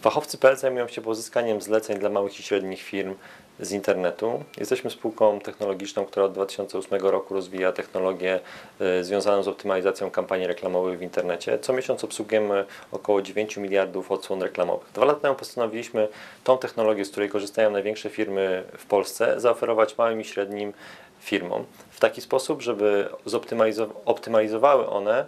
Fachowcy.pl zajmują się pozyskaniem zleceń dla małych i średnich firm z internetu. Jesteśmy spółką technologiczną, która od 2008 roku rozwija technologię y, związaną z optymalizacją kampanii reklamowych w internecie. Co miesiąc obsługujemy około 9 miliardów odsłon reklamowych. Dwa lata temu postanowiliśmy tą technologię, z której korzystają największe firmy w Polsce, zaoferować małym i średnim firmom w taki sposób, żeby zoptymalizo- optymalizowały one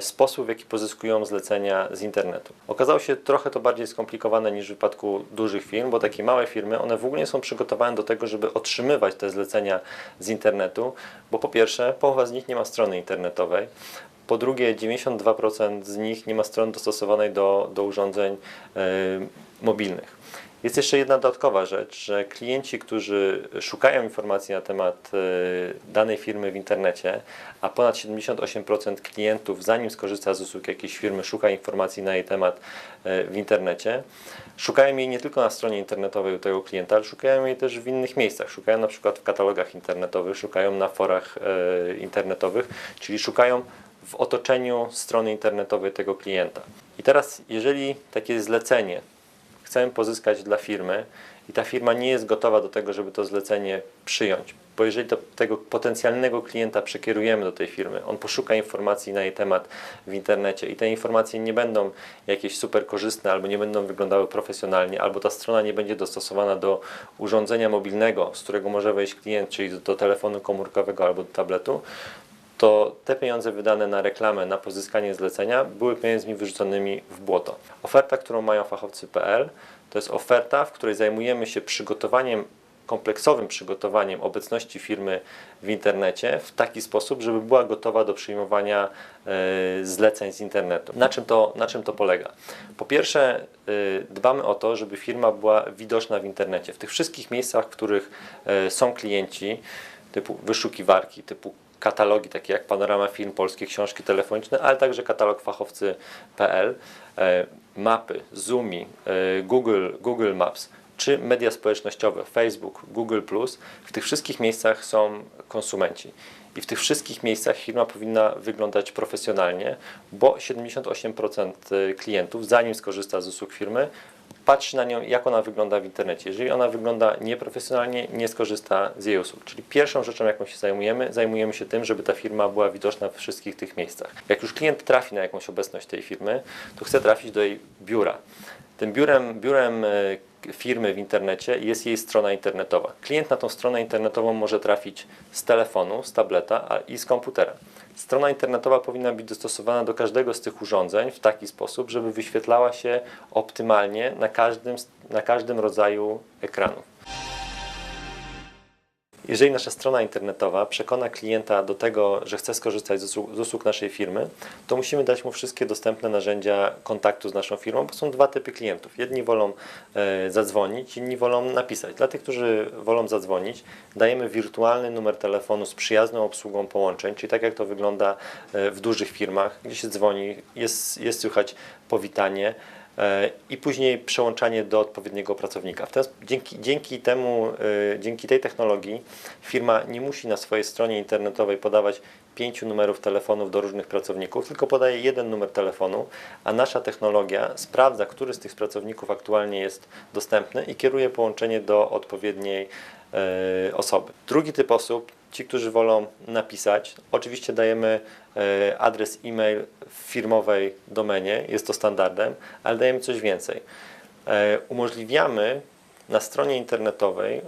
sposób, w jaki pozyskują zlecenia z internetu. Okazało się trochę to bardziej skomplikowane niż w przypadku dużych firm, bo takie małe firmy, one w ogóle nie są przygotowane do tego, żeby otrzymywać te zlecenia z internetu, bo po pierwsze, połowa z nich nie ma strony internetowej, po drugie, 92% z nich nie ma strony dostosowanej do, do urządzeń e, mobilnych. Jest jeszcze jedna dodatkowa rzecz, że klienci, którzy szukają informacji na temat e, danej firmy w internecie, a ponad 78% klientów, zanim skorzysta z usług jakiejś firmy, szuka informacji na jej temat e, w internecie, szukają jej nie tylko na stronie internetowej u tego klienta, ale szukają jej też w innych miejscach. Szukają na przykład w katalogach internetowych, szukają na forach internetowych, czyli szukają w otoczeniu strony internetowej tego klienta. I teraz, jeżeli takie zlecenie chcemy pozyskać dla firmy i ta firma nie jest gotowa do tego, żeby to zlecenie przyjąć, bo jeżeli to, tego potencjalnego klienta przekierujemy do tej firmy, on poszuka informacji na jej temat w internecie i te informacje nie będą jakieś super korzystne albo nie będą wyglądały profesjonalnie, albo ta strona nie będzie dostosowana do urządzenia mobilnego, z którego może wejść klient, czyli do, do telefonu komórkowego albo do tabletu, to te pieniądze wydane na reklamę, na pozyskanie zlecenia były pieniędzmi wyrzuconymi w błoto. Oferta, którą mają fachowcy.pl, to jest oferta, w której zajmujemy się przygotowaniem, kompleksowym przygotowaniem obecności firmy w internecie w taki sposób, żeby była gotowa do przyjmowania e, zleceń z internetu. Na czym to, na czym to polega? Po pierwsze, e, dbamy o to, żeby firma była widoczna w internecie. W tych wszystkich miejscach, w których e, są klienci, typu wyszukiwarki, typu katalogi takie jak Panorama Film, polskie książki telefoniczne, ale także katalog fachowcy.pl, e, mapy, Zoomi, e, Google, Google Maps czy media społecznościowe, Facebook, Google+, w tych wszystkich miejscach są konsumenci. I w tych wszystkich miejscach firma powinna wyglądać profesjonalnie, bo 78% klientów, zanim skorzysta z usług firmy, patrzy na nią, jak ona wygląda w internecie. Jeżeli ona wygląda nieprofesjonalnie, nie skorzysta z jej usług. Czyli pierwszą rzeczą, jaką się zajmujemy, zajmujemy się tym, żeby ta firma była widoczna w wszystkich tych miejscach. Jak już klient trafi na jakąś obecność tej firmy, to chce trafić do jej biura. Tym biurem, biurem e, firmy w internecie jest jej strona internetowa. Klient na tą stronę internetową może trafić z telefonu, z tableta i z komputera. Strona internetowa powinna być dostosowana do każdego z tych urządzeń w taki sposób, żeby wyświetlała się optymalnie na każdym, na każdym rodzaju ekranu. Jeżeli nasza strona internetowa przekona klienta do tego, że chce skorzystać z usług, z usług naszej firmy, to musimy dać mu wszystkie dostępne narzędzia kontaktu z naszą firmą, bo są dwa typy klientów. Jedni wolą e, zadzwonić, inni wolą napisać. Dla tych, którzy wolą zadzwonić, dajemy wirtualny numer telefonu z przyjazną obsługą połączeń, czyli tak jak to wygląda e, w dużych firmach, gdzie się dzwoni, jest, jest słychać powitanie i później przełączanie do odpowiedniego pracownika. Dzięki, dzięki temu, e, dzięki tej technologii firma nie musi na swojej stronie internetowej podawać pięciu numerów telefonów do różnych pracowników, tylko podaje jeden numer telefonu, a nasza technologia sprawdza, który z tych pracowników aktualnie jest dostępny i kieruje połączenie do odpowiedniej e, osoby. Drugi typ osób, ci, którzy wolą napisać, oczywiście dajemy e, adres e-mail w firmowej domenie, jest to standardem, ale dajemy coś więcej. E, Umożliwiamy na stronie internetowej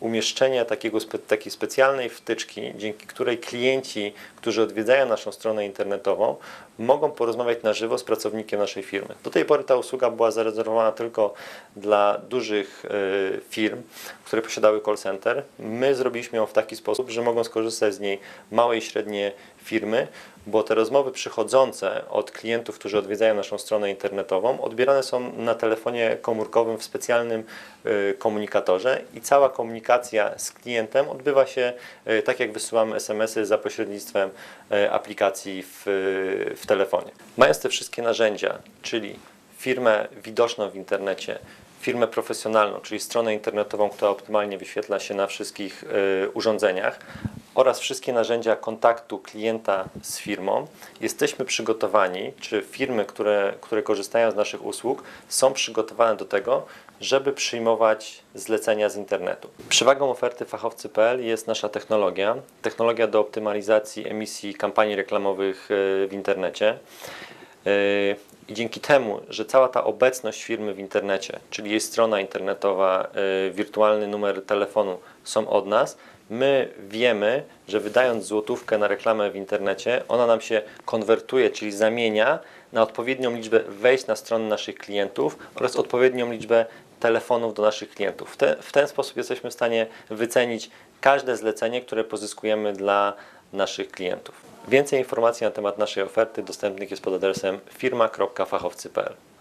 umieszczenie takiego, takiej specjalnej wtyczki, dzięki której klienci, którzy odwiedzają naszą stronę internetową, mogą porozmawiać na żywo z pracownikiem naszej firmy. Do tej pory ta usługa była zarezerwowana tylko dla dużych y, firm, które posiadały call center. My zrobiliśmy ją w taki sposób, że mogą skorzystać z niej małe i średnie firmy, bo te rozmowy przychodzące od klientów, którzy odwiedzają naszą stronę internetową, odbierane są na telefonie komórkowym w specjalnym y, komunikatorze i cała komunikacja z klientem odbywa się y, tak, jak wysyłamy SMS-y za pośrednictwem y, aplikacji w, w telefonie. Mając te wszystkie narzędzia, czyli firmę widoczną w internecie, firmę profesjonalną, czyli stronę internetową, która optymalnie wyświetla się na wszystkich y, urządzeniach, oraz wszystkie narzędzia kontaktu klienta z firmą, jesteśmy przygotowani, czy firmy, które, które korzystają z naszych usług, są przygotowane do tego, żeby przyjmować zlecenia z internetu. Przewagą oferty fachowcy.pl jest nasza technologia, technologia do optymalizacji emisji kampanii reklamowych e, w internecie. Yy, I dzięki temu, że cała ta obecność firmy w internecie, czyli jej strona internetowa, yy, wirtualny numer telefonu są od nas, my wiemy, że wydając złotówkę na reklamę w internecie, ona nam się konwertuje, czyli zamienia na odpowiednią liczbę wejść na strony naszych klientów oraz odpowiednią liczbę telefonów do naszych klientów. W, te, w ten sposób jesteśmy w stanie wycenić każde zlecenie, które pozyskujemy dla naszych klientów. Więcej informacji na temat naszej oferty dostępnych jest pod adresem firma.fachowcy.pl.